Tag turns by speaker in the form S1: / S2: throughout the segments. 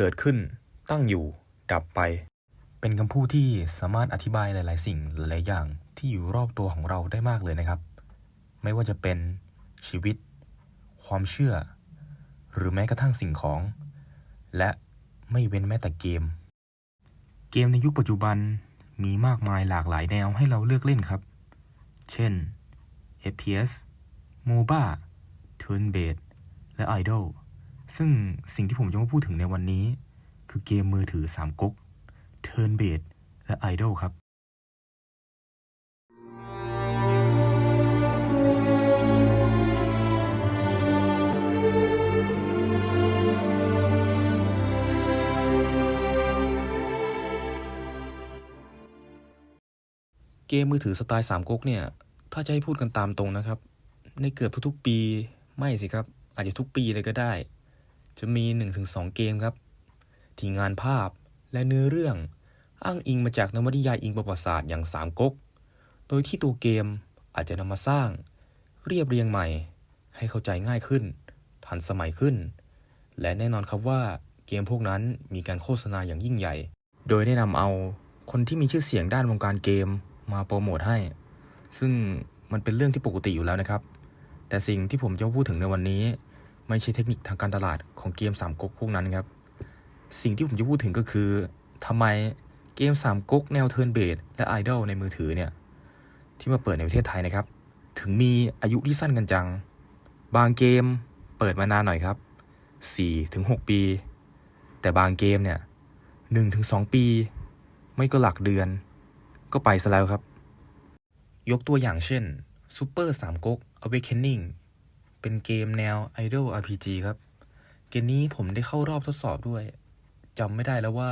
S1: เกิดขึ้น ตั้งอยู่ ดับไป เป็นคำพูดที่สามารถอธิบายหลาย ๆ สิ่งหลายๆอย่าง ที่อยู่รอบตัวของเราได้มากเลยนะครับ ไม่ว่าจะเป็นชีวิต ความเชื่อ หรือแม้กระทั่งสิ่งของ และไม่เว้นแม้แต่เกม เกมในยุคปัจจุบันมีมากมายหลากหลายแนวให้เราเลือกเล่นครับ เช่น FPS MOBA Turn Based และ Idol ซึ่งสิ่งที่ผมจะมาพูดถึงในวันนี้ คือเกมมือถือสามก๊ก Turn Based และ Idol ครับเกมมือถือสไตล์สามก๊กเนี่ย ถ้าจะให้พูดกันตามตรงนะครับ ในเกือบทุกๆปี ไม่สิครับ อาจจะทุกปีเลยก็ได้ จะมี 1-2 เกมครับ ที่งานภาพและเนื้อเรื่องอ้างอิงมาจากนวนิยายอิงประวัติศาสตร์อย่างสามก๊ก โดยที่ตัวเกมอาจจะนำมาสร้าง เรียบเรียงใหม่ ให้เข้าใจง่ายขึ้น ทันสมัยขึ้น และแน่นอนครับว่าเกมพวกนั้นมีการโฆษณาอย่างยิ่งใหญ่ โดยได้นำเอาคนที่มีชื่อเสียงด้านวงการเกมมาโปรโมทให้ ซึ่งมันเป็นเรื่องที่ปกติอยู่แล้วนะครับ แต่สิ่งที่ผมจะพูดถึงในวันนี้ ไม่ใช่เทคนิคทางการตลาดของเกมสามก๊กพวกนั้นครับ สิ่งที่ผมจะพูดถึงก็คือทำไมเกมสามก๊กแนวเทิร์นเบดและไอดอลในมือถือเนี่ย ที่มาเปิดในประเทศไทยนะครับ ถึงมีอายุที่สั้นกันจัง บางเกมเปิดมานานหน่อยครับ4-6ปี แต่บางเกมเนี่ย1-2ปี ไม่ก็หลักเดือน ก็ไปซะแล้วครับ ยกตัวอย่างเช่น Super 3ก๊ก Awakening เป็นเกมแนว Idol RPG ครับ เกมนี้ผมได้เข้ารอบทดสอบด้วยจำไม่ได้แล้วว่า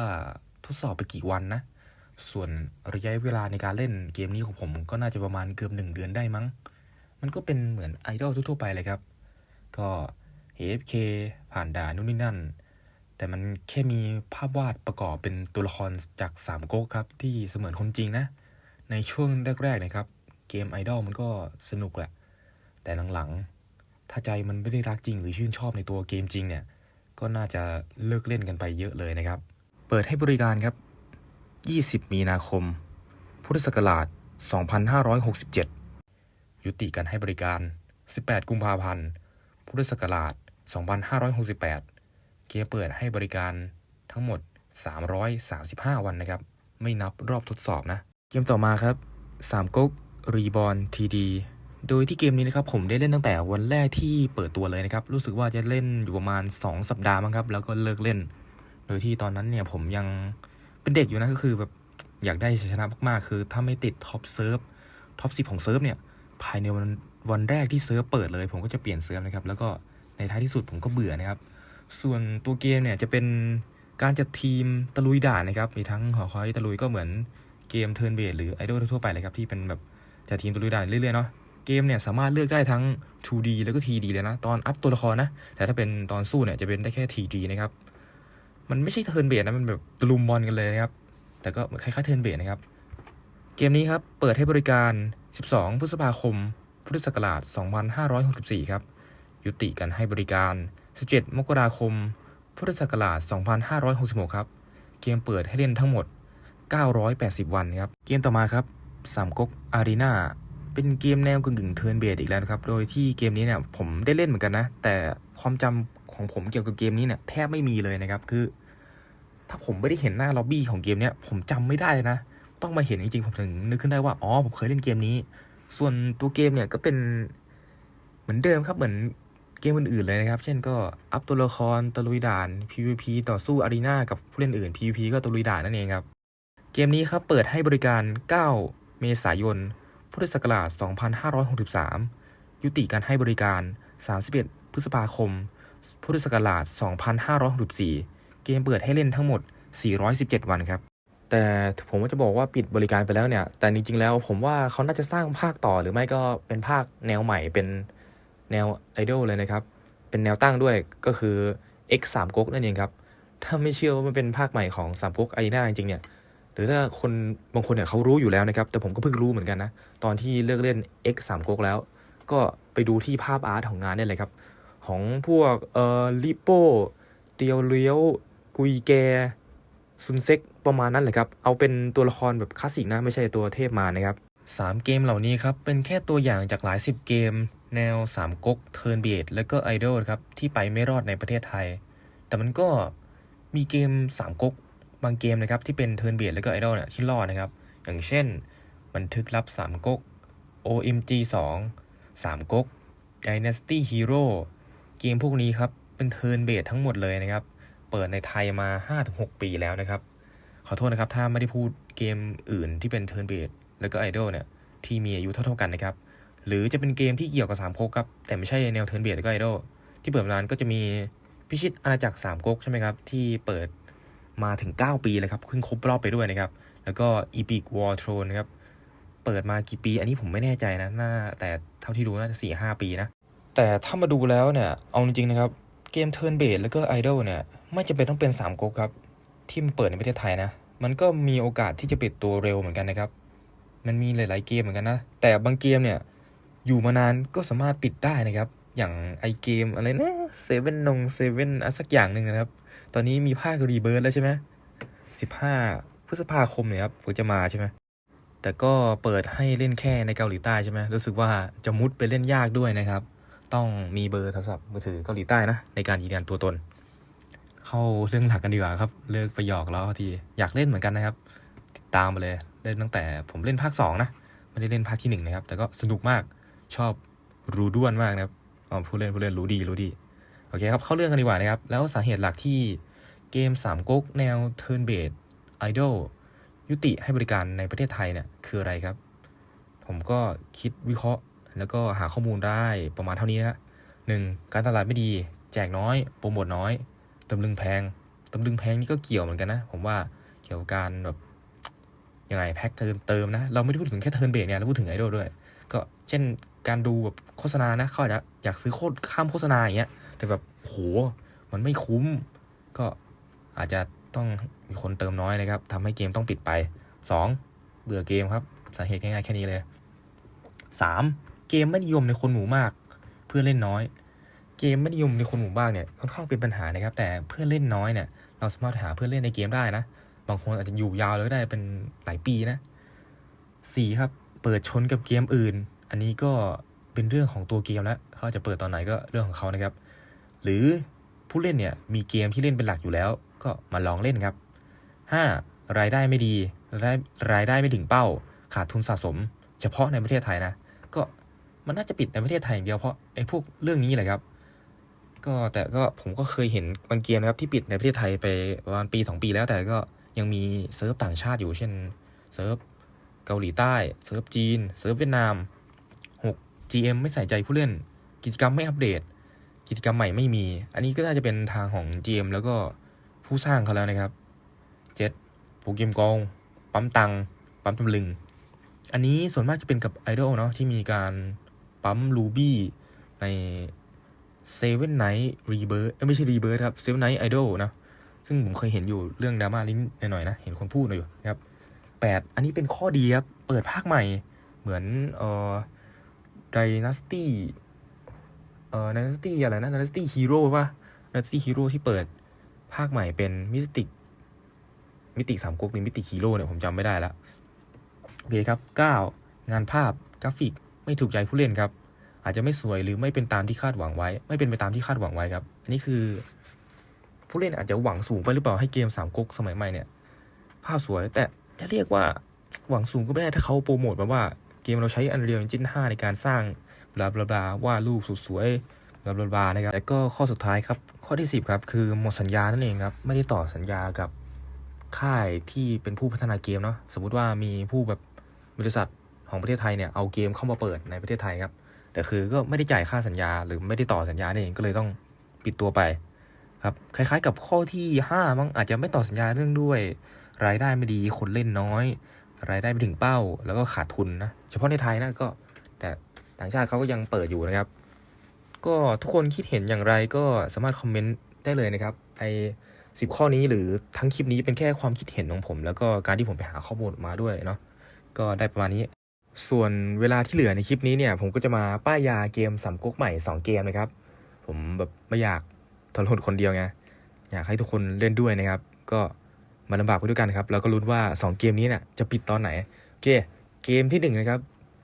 S1: ทดสอบไปกี่วันนะ ส่วนระยะเวลาในการเล่นเกมนี้ของผมก็น่าจะประมาณเกือบหนึ่งเดือนได้มั้ง มันก็เป็นเหมือนไอดอลทั่วๆไปเลยครับ ก็ AFK ผ่านด่านนู่นนี่นั่น แต่มันแค่มีภาพวาดประกอบเป็นตัวละครจากสามก๊กครับ ที่เสมือนคนจริงนะ ในช่วงแรกๆนะครับ เกมไอดอลมันก็สนุกแหละ แต่หลังๆ ถ้าใจมันไม่ได้รักจริง หรือชื่นชอบในตัวเกมจริงเนี่ย ก็น่าจะเลิกเล่นกันไปเยอะเลยนะครับ เปิดให้บริการครับ 20 มีนาคม พุทธศักราช 2567 ยุติการให้บริการ 18 กุมภาพันธ์ พุทธศักราช 2568 เกมเปิดให้บริการทั้งหมด 335 วันนะครับ ไม่นับรอบทดสอบนะ เกมต่อมาครับ3ก๊กรีบอ n ทีดี โดยที่เกมนี้นะครับผมได้เล่นตั้งแต่วันแรกที่เปิดตัวเลยนะครับรู้สึกว่าจะเล่นอยู่ประมาณ 2 สัปดาห์มั้งครับแล้วก็เลิกเล่น โดยที่ตอนนั้นเนี่ยผมยังเป็นเด็กอยู่นะก็คือแบบอยากได้ชัยชนะมากๆคือ ถ้าไม่ติดท็อปเซิร์ฟท็อปสิของเซิร์ฟเนี่ยภายในวันวันแรกที่เซิร์ฟเปิดเลย ผมก็จะเปลี่ยนเซิร์ฟนะครับแล้วก็ในท้ายที่สุดผมก็เบื่อนะครับ ส่วนตัวเกมเนี่ยจะเป็นการจัดทีมตะลุยด่านนะครับมีทั้งหอคอยตะลุยก็เหมือนเกมเทิร์นเบสหรือไอดอลทั่วไปเลยครับที่เป็นแบบจัดทีมตะลุยด่านเรื่อยๆเนาะ เกมเนี่ยสามารถเลือกได้ทั้ง 2D แล้วก็ 3D เลยนะ ตอนอัพตัวละครนะ แต่ถ้าเป็นตอนสู้เนี่ยจะเป็นได้แค่ 3D นะครับ มันไม่ใช่เทิร์นเบสนะ มันแบบตลุมบอลกันเลยนะครับ แต่ก็คล้ายๆเทิร์นเบสนะครับ เกมนี้ครับ เปิดให้บริการ 12 พฤษภาคม พุทธศักราช 2564 ครับ ยุติการให้บริการ 17 มกราคม พุทธศักราช 2566 ครับ เกมเปิดให้เล่นทั้งหมด 980 วันครับ เกมต่อมาครับสามก๊กอารีนา เป็นเกมแนวกึ่งๆเทิร์นเบสอีกแล้วนะครับ โดยที่เกมนี้เนี่ยผมได้เล่นเหมือนกันนะ แต่ความจำของผมเกี่ยวกับเกมนี้เนี่ยแทบไม่มีเลยนะครับ คือ ถ้าผมไม่ได้เห็นหน้าล็อบบี้ของเกมเนี้ยผมจำไม่ได้เลยนะ ต้องมาเห็นจริงๆผมถึงนึกขึ้นได้ว่า อ๋อ ผมเคยเล่นเกมนี้ ส่วนตัวเกมเนี่ยก็เป็นเหมือนเดิมครับ เหมือนเกมอื่นๆเลยนะครับ เช่นก็อัพตัวละครตะลุยด่าน PVP ต่อสู้อารีนากับผู้เล่นอื่น PVP ก็ตะลุยด่านนั่นเองครับ เกมนี้ครับเปิดให้บริการ 9 เมษายน พุทธศักราช 2563 ยุติการให้บริการ 31 พฤษภาคม พุทธศักราช 2564 เกมเปิดให้เล่นทั้งหมด 417 วันครับ แต่ผมก็จะบอกว่าปิดบริการไปแล้วเนี่ย แต่จริงๆแล้วผมว่าเขาน่าจะสร้างภาคต่อหรือไม่ก็เป็นภาคแนวใหม่เป็นแนวไอดอลเลยนะครับ เป็นแนวตั้งด้วยก็คือ X 3ก๊กนั่นเองครับ ถ้าไม่เชื่อว่ามันเป็นภาคใหม่ของ3ก๊กอารีนาจริงๆเนี่ย หรือถ้าคนบางคนเนี่ยเขารู้อยู่แล้วนะครับ แต่ผมก็เพิ่งรู้เหมือนกันนะ ตอนที่เลิกเล่น X 3ก๊กแล้ว ก็ไปดูที่ภาพอาร์ตของงานได้เลยครับ ของพวกเอ่อลิโป้เตียวเลี้ยว กุยแกซุนเซ็กประมาณนั้นแหละครับ เอาเป็นตัวละครแบบคลาสสิกนะ ไม่ใช่ตัวเทพมานะครับสามเกมเหล่านี้ครับ เป็นแค่ตัวอย่างจากหลายสิบเกม แนวสามก๊กเทิร์นเบดและก็ไอดอลครับ ที่ไปไม่รอดในประเทศไทย แต่มันก็มีเกมสามก๊ก บางเกมนะครับที่เป็นเทิร์นเบียดและก็ไอดอลเนี่ยที่รอดนะครับ อย่างเช่น บันทึกลับสามก๊ก OMG 2สามก๊ก Dynasty Hero เกมพวกนี้ครับ เป็นเทิร์นเบดทั้งหมดเลยนะครับ เปิดในไทยมา 5-6 ปีแล้วนะครับ ขอโทษนะครับ ถ้าไม่ได้พูดเกมอื่นที่เป็นเทิร์นเบดแล้วก็ไอดอลเนี่ย ที่มีอายุเท่าๆกันนะครับ หรือจะเป็นเกมที่เกี่ยวกับสามก๊กครับ แต่ไม่ใช่แนวเทิร์นเบดแล้วก็ไอดอลที่เปิดมานานก็จะมีพิชิตอาณาจักรสามก๊กใช่ไหมครับ ที่เปิด มาถึง 9 ปีเลยครับเพิ่งครบรอบไปด้วยนะครับ แล้วก็ Epic War Throne นะครับ เปิดมากี่ปี อันนี้ผมไม่แน่ใจนะน่าแต่เท่าที่ดูน่าจะสี่ห้าปีนะ แต่ถ้ามาดูแล้วเนี่ย เอาจริงๆนะครับ เกมเทิร์นเบสแล้วก็ไอดอลเนี่ย ไม่จำเป็นต้องเป็น3ก๊กครับ ที่มันเปิดในประเทศไทยนะ มันก็มีโอกาสที่จะปิดตัวเร็วเหมือนกันนะครับ มันมีหลาย ๆ เกมเหมือนกันนะ แต่บางเกมเนี่ยอยู่มานานก็สามารถปิดได้นะครับ อย่างไอเกมอะไรนะเซเว่นนงเซเว่นอะสักอย่างหนึ่งนะครับ ตอนนี้มีภาครีเบิร์ดแล้วใช่ไหมสิบห้าพฤษภาคมเนี่ยครับผมจะมาใช่ไหมแต่ก็เปิดให้เล่นแค่ในเกาหลีใต้ใช่ไหมรู้สึกว่าจะมุดไปเล่นยากด้วยนะครับ ต้องมีเบอร์โทรศัพท์มือถือเกาหลีใต้นะ ในการยืนยันตัวตน เข้าเรื่องหลักกันดีกว่าครับ เลิกไปหยอกแล้วทีอยากเล่นเหมือนกันนะครับ ติดตามมาเลยเล่นตั้งแต่ผมเล่นภาค 2 นะ ไม่ได้เล่นภาคที่ 1 นะครับ แต่ก็สนุกมากชอบรู้ด้วนมากนะครับผู้เล่นผู้เล่นรู้ดีรู้ดี อเคครับ เข้าเรื่องกันดีกว่านะครับ แล้วสาเหตุหลักที่เกม3ก๊กแนว Turn Based Idol ยุติให้บริการในประเทศไทยเนี่ยคืออะไรครับ ผมก็คิดวิเคราะห์ แล้วก็หาข้อมูลได้ประมาณเท่านี้นะหนึ่งการตลาดไม่ดี แจกน้อย โปรโมทน้อยตำลึงแพงตำลึงแพงนี่ก็เกี่ยวเหมือนกันนะ ผมว่าเกี่ยวกับการแบบยังไงแพ็คเติมเติมนะ เราไม่ได้พูดถึงแค่เทิร์นเบรเนี่ยเราพูดถึงไอดอลด้วย ก็เช่นการดูแบบโฆษณานะเขาอาจจะอยากซื้อโคตรข้ามโฆษณาอย่างเงี้ยแต่แบบโหมันไม่คุ้ม ก็อาจจะต้องมีคนเติมน้อยนะครับทำให้เกมต้องปิดไป 2. เบื่อเกมครับ สาเหตุง่ายๆแค่นี้เลย 3. เกมไม่นิยมในคนหมู่มาก เพื่อนเล่นน้อย เกมไม่นิยมในคนหมู่มากเนี่ยค่อนข้างเป็นปัญหานะครับ แต่เพื่อนเล่นน้อยเนี่ย เราสามารถหาเพื่อนเล่นในเกมได้นะ บางคนอาจจะอยู่ยาวเลยก็ได้เป็นหลายปีนะ 4. ครับ เปิดชนกับเกมอื่น อันนี้ก็เป็นเรื่องของตัวเกมแล้วเขาจะเปิดตอนไหนก็เรื่องของเขานะครับ หรือผู้เล่นเนี่ยมีเกมที่เล่นเป็นหลักอยู่แล้ว ก็มาลองเล่นครับ 5. รายได้ไม่ดี รายรายได้ไม่ถึงเป้า ขาดทุนสะสม เฉพาะในประเทศไทยนะ ก็มันน่าจะปิดในประเทศไทยอย่างเดียวเพราะไอ้พวกเรื่องนี้แหละครับ ก็แต่ก็ผมก็เคยเห็นบางเกมนะครับที่ปิดในประเทศไทยไปประมาณปี 2 ปีแล้วแต่ก็ยังมีเซิร์ฟต่างชาติอยู่เช่นเซิร์ฟเกาหลีใต้ เซิร์ฟจีน เซิร์ฟเวียดนาม 6. GM ไม่ใส่ใจผู้เล่น กิจกรรมไม่อัปเดต กิจกรรมใหม่ไม่มี อันนี้ก็น่าจะเป็นทางของ GM แล้วก็ผู้สร้างเขาแล้วนะครับ 7. โปรแกรมกองปั๊มตังปั๊มตำลึง อันนี้ส่วนมากจะเป็นกับไอดอลเนาะที่มีการปั๊มรูบี้ในเซเว่นไนท์รีเบิร์ดไม่ใช่รีเบิร์ดครับเซเว่นไนท์ไอดอลนะ ซึ่งผมเคยเห็นอยู่เรื่องดราม่าลิ้นหน่อยๆนะ เห็นคนพูดอยู่นะครับ 8. อันนี้เป็นข้อดีครับ เปิดภาคใหม่เหมือนเอ่อ Dynasty เอ่อ Dynasty อะไรนะ Dynasty Hero ป่ะ Dynasty Hero ที่เปิดภาคใหม่เป็นมิสติกมิติสามก๊กหรือมิติฮีโร่เนี่ยผมจำไม่ได้ละโอเคครับ 9. งานภาพกราฟิกไม่ถูกใจผู้เล่นครับ อาจจะไม่สวยหรือไม่เป็นตามที่คาดหวังไว้ ไม่เป็นไปตามที่คาดหวังไว้ครับอันนี้คือ ผู้เล่นอาจจะหวังสูงไปหรือเปล่าให้เกมสามก๊กสมัยใหม่เนี่ยภาพสวยแต่จะเรียกว่าหวังสูงก็ไม่ได้ถ้าเขาโปรโมทมาว่าเกมเราใช้ Unreal Engine 5 ในการสร้าง บลาบลาบลาวาดรูปสวยๆบลาบลาบลานะครับแล้วก็ข้อสุดท้ายครับ ข้อที่ 10 ครับ คือหมดสัญญานั่นเองครับ ไม่ได้ต่อสัญญากับค่ายที่เป็นผู้พัฒนาเกมเนาะสมมุติว่ามีผู้แบบบริษัทของประเทศไทยเนี่ยเอาเกมเข้ามาเปิดในประเทศไทยครับ แต่คือก็ไม่ได้จ่ายค่าสัญญาหรือไม่ได้ต่อสัญญานั่นเองก็เลยต้องปิดตัวไปครับคล้ายๆกับข้อที่5มั้งอาจจะไม่ต่อสัญญาเรื่องด้วย รายได้ไม่ดีคนเล่นน้อย รายได้ไม่ถึงเป้า แล้วก็ขาดทุนนะเฉพาะในไทยนะก็แต่ ต่างชาติเขาก็ยังเปิดอยู่นะครับ ก็ทุกคนคิดเห็นอย่างไรก็สามารถคอมเมนต์ได้เลยนะครับไอสิบข้อนี้หรือทั้งคลิปนี้เป็นแค่ความคิดเห็นของผม แล้วก็การที่ผมไปหาข้อมูลมาด้วยเนาะก็ได้ประมาณนี้ ส่วนเวลาที่เหลือในคลิปนี้เนี่ย ผมก็จะมาป้ายยาเกมสามก๊กใหม่ 2 เกมนะครับ ผมแบบไม่อยากทรหดคนเดียวไงอยากให้ทุกคนเล่นด้วยนะครับ ก็มาลำบากไปด้วยกันครับ แล้วก็ลุ้นว่า 2 เกมนี้เนี่ยจะปิดตอนไหนโอเคเกมที่1นะครับ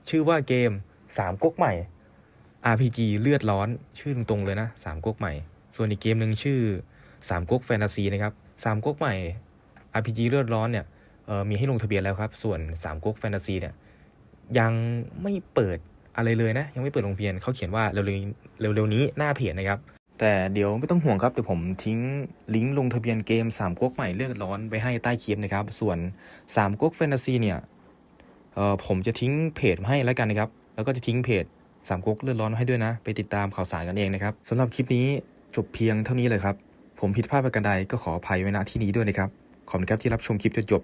S1: ชื่อว่าเกม 3ก๊กใหม่ RPG เลือดร้อนชื่อตรงๆเลยนะ3ก๊กใหม่ ส่วนอีกเกมหนึ่งชื่อ3ก๊กแฟนตาซีนะครับ3ก๊กใหม่ RPG เลือดร้อนเนี่ยมีให้ลงทะเบียนแล้วครับ ส่วน3ก๊กแฟนตาซีเนี่ยยังไม่เปิดอะไรเลยนะ ยังไม่เปิดลงทะเบียนเขาเขียนว่าเร็วๆเร็วๆนี้หน้าเพจนะครับ แต่เดี๋ยวไม่ต้องห่วงครับ เดี๋ยวผมทิ้งลิงก์ลงทะเบียนเกม3ก๊กใหม่เลือดร้อนไปให้ใต้คลิปนะครับ ส่วน3ก๊กแฟนตาซีเนี่ยผมจะทิ้งเพจให้แล้วกันนะครับ แล้วก็จะทิ้งเพจสามก๊กเลือดร้อนให้ด้วยนะ ไปติดตามข่าวสารกันเองนะครับสำหรับคลิปนี้จบเพียงเท่านี้เลยครับ ผมผิดพลาดประการใดก็ขออภัยไว้ณที่นี้ด้วยนะครับ ขอบคุณครับที่รับชมคลิปจนจบ